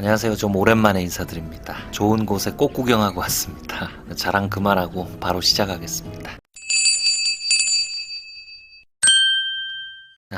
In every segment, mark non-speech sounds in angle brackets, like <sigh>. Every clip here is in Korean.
안녕하세요. 좀 오랜만에 인사드립니다. 좋은 곳에 꽃 구경하고 왔습니다. 자랑 그만하고 바로 시작하겠습니다.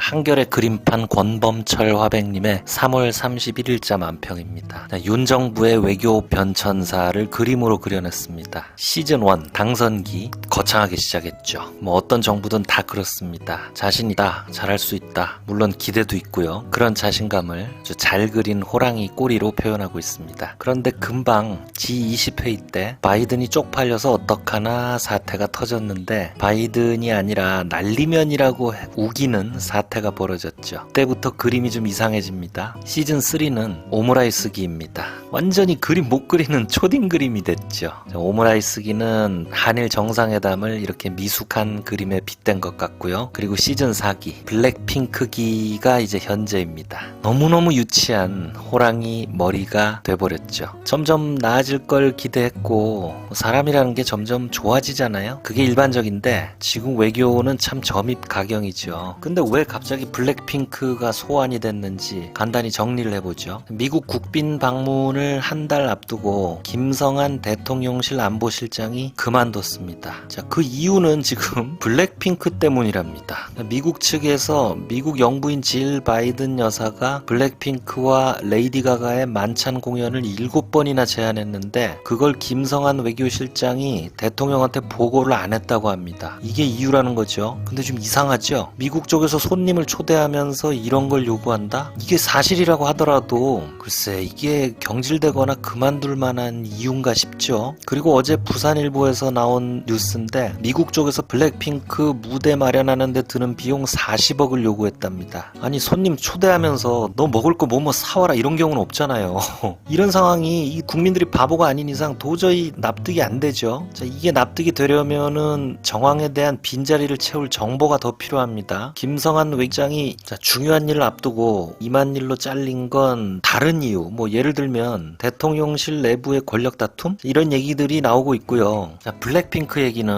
한결의 그림판 권범철 화백님의 3월 31일자 만평입니다. 윤 정부의 외교 변천사를 그림으로 그려냈습니다. 시즌 1 당선기 거창하게 시작했죠. 뭐 어떤 정부든 다 그렇습니다. 자신이다, 잘할 수 있다. 물론 기대도 있고요. 그런 자신감을 잘 그린 호랑이 꼬리로 표현하고 있습니다. 그런데 금방 G20회의 때 바이든이 쪽팔려서 어떡하나 사태가 터졌는데 바이든이 아니라 날리면이라고 우기는 사 태가 벌어졌죠. 그때부터 그림이 좀 이상해집니다. 시즌 3는 오므라이스기입니다. 완전히 그림 못 그리는 초딩 그림이 됐죠. 오므라이스기는 한일 정상회담을 이렇게 미숙한 그림에 빗댄 것 같고요. 그리고 시즌 4기 블랙핑크기가 이제 현재입니다. 너무너무 유치한 호랑이 머리가 돼버렸죠. 점점 나아질 걸 기대했고 사람이라는 게 점점 좋아지잖아요. 그게 일반적인데 지금 외교는 참 점입 가경이죠. 근데 왜 갑자기 블랙핑크가 소환이 됐는지 간단히 정리를 해보죠. 미국 국빈 방문을 한 달 앞두고 김성한 대통령실 안보실장이 그만뒀습니다. 자, 그 이유는 지금 <laughs> 블랙핑크 때문이랍니다. 미국 측에서 미국 영부인 질 바이든 여사가 블랙핑크와 레이디 가가의 만찬 공연을 7번이나 제안했는데 그걸 김성한 외교실장이 대통령한테 보고를 안 했다고 합니다. 이게 이유라는 거죠. 근데 좀 이상하죠? 미국 쪽에서 손님을 초대하면서 이런 걸 요구한다? 이게 사실이라고 하더라도 글쎄 이게 경질 되거나 그만둘 만한 이유인가 싶죠. 그리고 어제 부산일보에서 나온 뉴스인데 미국 쪽에서 블랙핑크 무대 마련하는데 드는 비용 40억을 요구했답니다. 아니 손님 초대하면서 너 먹을 거 뭐뭐 사와라 이런 경우는 없잖아요. <laughs> 이런 상황이 이 국민들이 바보가 아닌 이상 도저히 납득이 안 되죠. 자, 이게 납득이 되려면은 정황에 대한 빈자리를 채울 정보가 더 필요합니다. 김성한 외장이 자, 중요한 일을 앞두고 이만 일로 잘린 건 다른 이유. 뭐 예를 들면 대통령실 내부의 권력 다툼 이런 얘기들이 나오고 있고요. 자, 블랙핑크 얘기는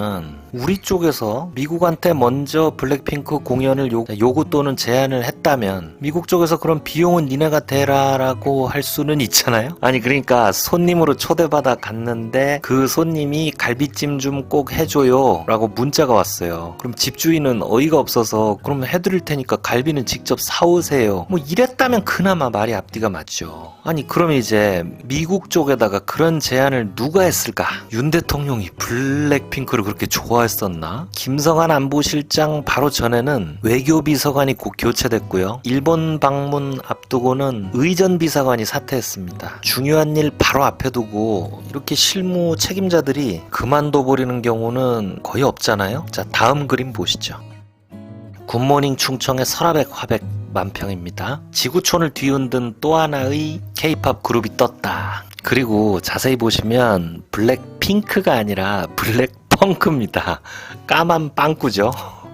우리 쪽에서 미국한테 먼저 블랙핑크 공연을 요, 요구 또는 제안을 했다면 미국 쪽에서 그런 비용은 니네가 대라라고 할 수는 있잖아요. 아니 그러니까 손님으로 초대받아 갔는데 그 손님이 갈비찜 좀 꼭 해줘요라고 문자가 왔어요. 그럼 집주인은 어이가 없어서 그럼 해드릴 테니까 갈비는 직접 사오세요. 뭐 이랬다면 그나마 말이 앞뒤가 맞죠. 아니 그럼 이제 미국 쪽에다가 그런 제안을 누가 했을까? 윤 대통령이 블랙핑크를 그렇게 좋아했었나? 김성한 안보실장 바로 전에는 외교비서관이 곧 교체됐고요. 일본 방문 앞두고는 의전비서관이 사퇴했습니다. 중요한 일 바로 앞에 두고 이렇게 실무 책임자들이 그만둬 버리는 경우는 거의 없잖아요. 자 다음 그림 보시죠. 굿모닝 충청의 설화백 화백 만평입니다. 지구촌을 뒤흔든 또 하나의 케이팝 그룹이 떴다. 그리고 자세히 보시면 블랙핑크가 아니라 블랙 펑크입니다. 까만 빵꾸죠.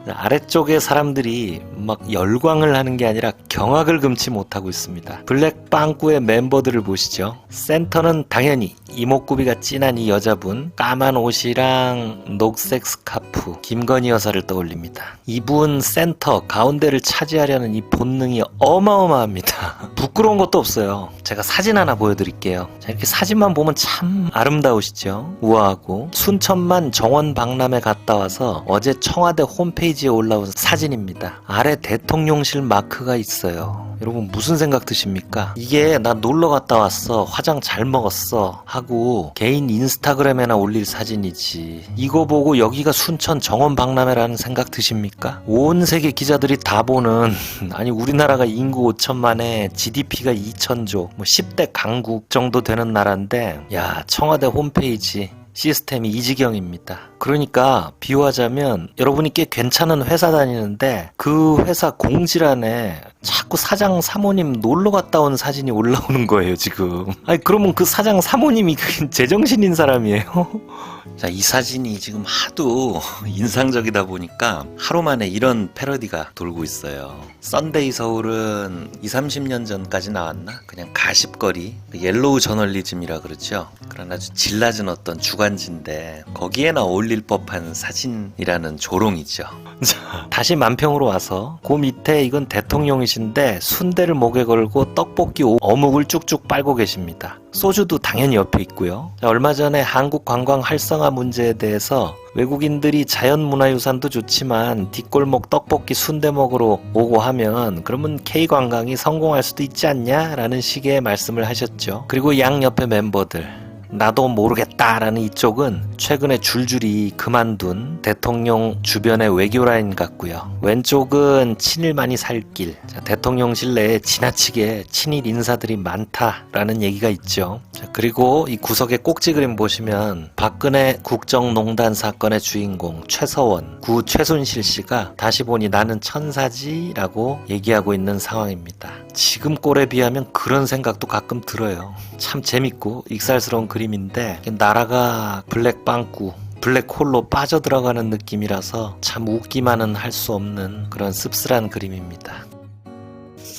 아래쪽에 사람들이 막 열광을 하는 게 아니라 경악을 금치 못하고 있습니다. 블랙 빵꾸의 멤버들을 보시죠. 센터는 당연히 이목구비가 진한 이 여자분, 까만 옷이랑 녹색 스카프, 김건희 여사를 떠올립니다. 이분 센터, 가운데를 차지하려는 이 본능이 어마어마합니다. <laughs> 부끄러운 것도 없어요. 제가 사진 하나 보여드릴게요. 자, 이렇게 사진만 보면 참 아름다우시죠? 우아하고. 순천만 정원 박람회 갔다 와서 어제 청와대 홈페이지에 올라온 사진입니다. 아래 대통령실 마크가 있어요. 여러분 무슨 생각 드십니까? 이게 나 놀러 갔다 왔어. 화장 잘 먹었어. 하고 개인 인스타그램에나 올릴 사진이지. 이거 보고 여기가 순천 정원 박람회라는 생각 드십니까? 온 세계 기자들이 다 보는 <laughs> 아니 우리나라가 인구 5천만에 GDP가 2천조 뭐 10대 강국 정도 되는 나라인데 야 청와대 홈페이지 시스템이 이 지경입니다. 그러니까 비유하자면 여러분이 꽤 괜찮은 회사 다니는데 그 회사 공지란에 자꾸 사장 사모님 놀러 갔다 온 사진이 올라오는 거예요, 지금. 아니, 그러면 그 사장 사모님이 그 <laughs> 제정신인 사람이에요? <laughs> 자, 이 사진이 지금 하도 <laughs> 인상적이다 보니까 하루 만에 이런 패러디가 돌고 있어요. 썬데이 서울은 2, 30년 전까지 나왔나? 그냥 가십거리, 그 옐로우 저널리즘이라 그러죠. 그런 아주 질 낮은 어떤 주간 지인데 거기에나 어울릴 법한 사진이라는 조롱이죠. 자, 다시 만평으로 와서 그 밑에 이건 대통령이신데 순대를 목에 걸고 떡볶이 오- 어묵을 쭉쭉 빨고 계십니다. 소주도 당연히 옆에 있고요. 자, 얼마 전에 한국 관광 활성화 문제에 대해서 외국인들이 자연문화유산도 좋지만 뒷골목 떡볶이 순대 먹으러 오고 하면 그러면 K 관광이 성공할 수도 있지 않냐라는 식의 말씀을 하셨죠. 그리고 양 옆에 멤버들 나도 모르겠다라는 이쪽은 최근에 줄줄이 그만둔 대통령 주변의 외교 라인 같고요. 왼쪽은 친일만이 살 길. 자, 대통령실 내에 지나치게 친일 인사들이 많다라는 얘기가 있죠. 자, 그리고 이 구석에 꼭지 그림 보시면 박근혜 국정농단 사건의 주인공 최서원, 구 최순실 씨가 다시 보니 나는 천사지라고 얘기하고 있는 상황입니다. 지금 꼴에 비하면 그런 생각도 가끔 들어요. 참 재밌고 익살스러운 그림 인데 나라가 블랙빵꾸 블랙홀로 빠져들어가는 느낌이라서 참 웃기만은 할 수 없는 그런 씁쓸한 그림입니다.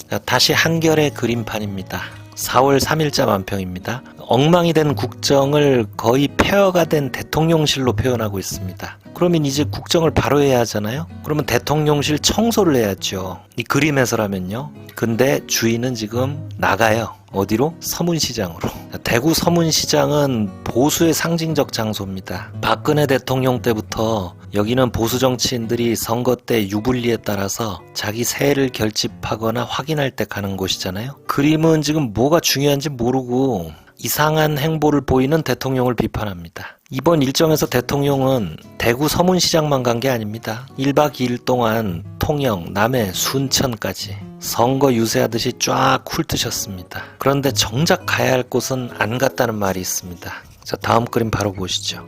자, 다시 한결의 그림판입니다. 4월 3일자 만평입니다. 엉망이 된 국정을 거의 폐허가 된 대통령실로 표현하고 있습니다. 그러면 이제 국정을 바로 해야 하잖아요? 그러면 대통령실 청소를 해야죠. 이 그림에서라면요. 근데 주인은 지금 나가요. 어디로? 서문시장으로. 대구 서문시장은 보수의 상징적 장소입니다. 박근혜 대통령 때부터 여기는 보수 정치인들이 선거 때 유불리에 따라서 자기 세를 결집하거나 확인할 때 가는 곳이잖아요. 그림은 지금 뭐가 중요한지 모르고 이상한 행보를 보이는 대통령을 비판합니다. 이번 일정에서 대통령은 대구 서문시장만 간 게 아닙니다. 1박 2일 동안 통영, 남해, 순천까지 선거 유세하듯이 쫙 훑으셨습니다. 그런데 정작 가야 할 곳은 안 갔다는 말이 있습니다. 자, 다음 그림 바로 보시죠.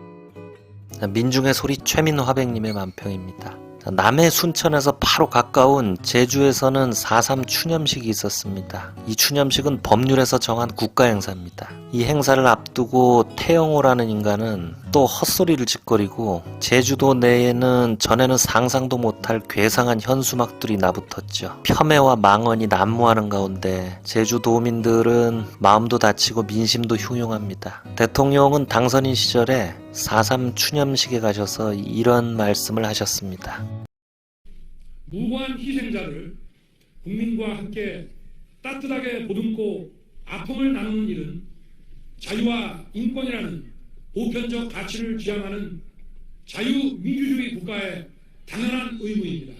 자, 민중의 소리 최민화백님의 만평입니다. 자, 남해 순천에서 바로 가까운 제주에서는 4.3 추념식이 있었습니다. 이 추념식은 법률에서 정한 국가 행사입니다. 이 행사를 앞두고 태영호라는 인간은 또 헛소리를 짓거리고 제주도 내에는 전에는 상상도 못할 괴상한 현수막들이 나붙었죠. 폄훼와 망언이 난무하는 가운데 제주도민들은 마음도 다치고 민심도 흉흉합니다. 대통령은 당선인 시절에 4.3 추념식에 가셔서 이런 말씀을 하셨습니다. 무고한 희생자를 국민과 함께 따뜻하게 보듬고 아픔을 나누는 일은 자유와 인권이라는 보편적 가치를 지향하는 자유민주주의 국가의 당연한 의무입니다.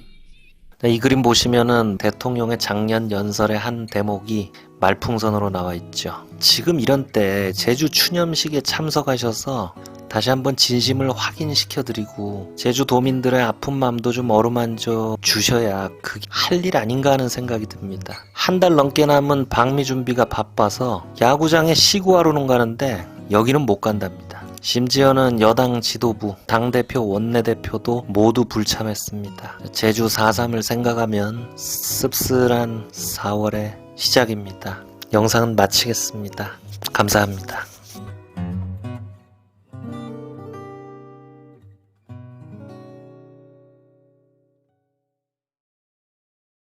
네, 이 그림 보시면은 대통령의 작년 연설의 한 대목이 말풍선으로 나와 있죠. 지금 이런 때 제주 추념식에 참석하셔서 다시 한번 진심을 확인시켜드리고 제주 도민들의 아픈 마음도 좀 어루만져 주셔야 그게 할 일 아닌가 하는 생각이 듭니다. 한 달 넘게 남은 방미 준비가 바빠서 야구장에 시구하러 는 가는데 여기는 못 간답니다. 심지어는 여당 지도부, 당대표, 원내대표도 모두 불참했습니다. 제주 4.3을 생각하면 씁쓸한 4월의 시작입니다. 영상은 마치겠습니다. 감사합니다.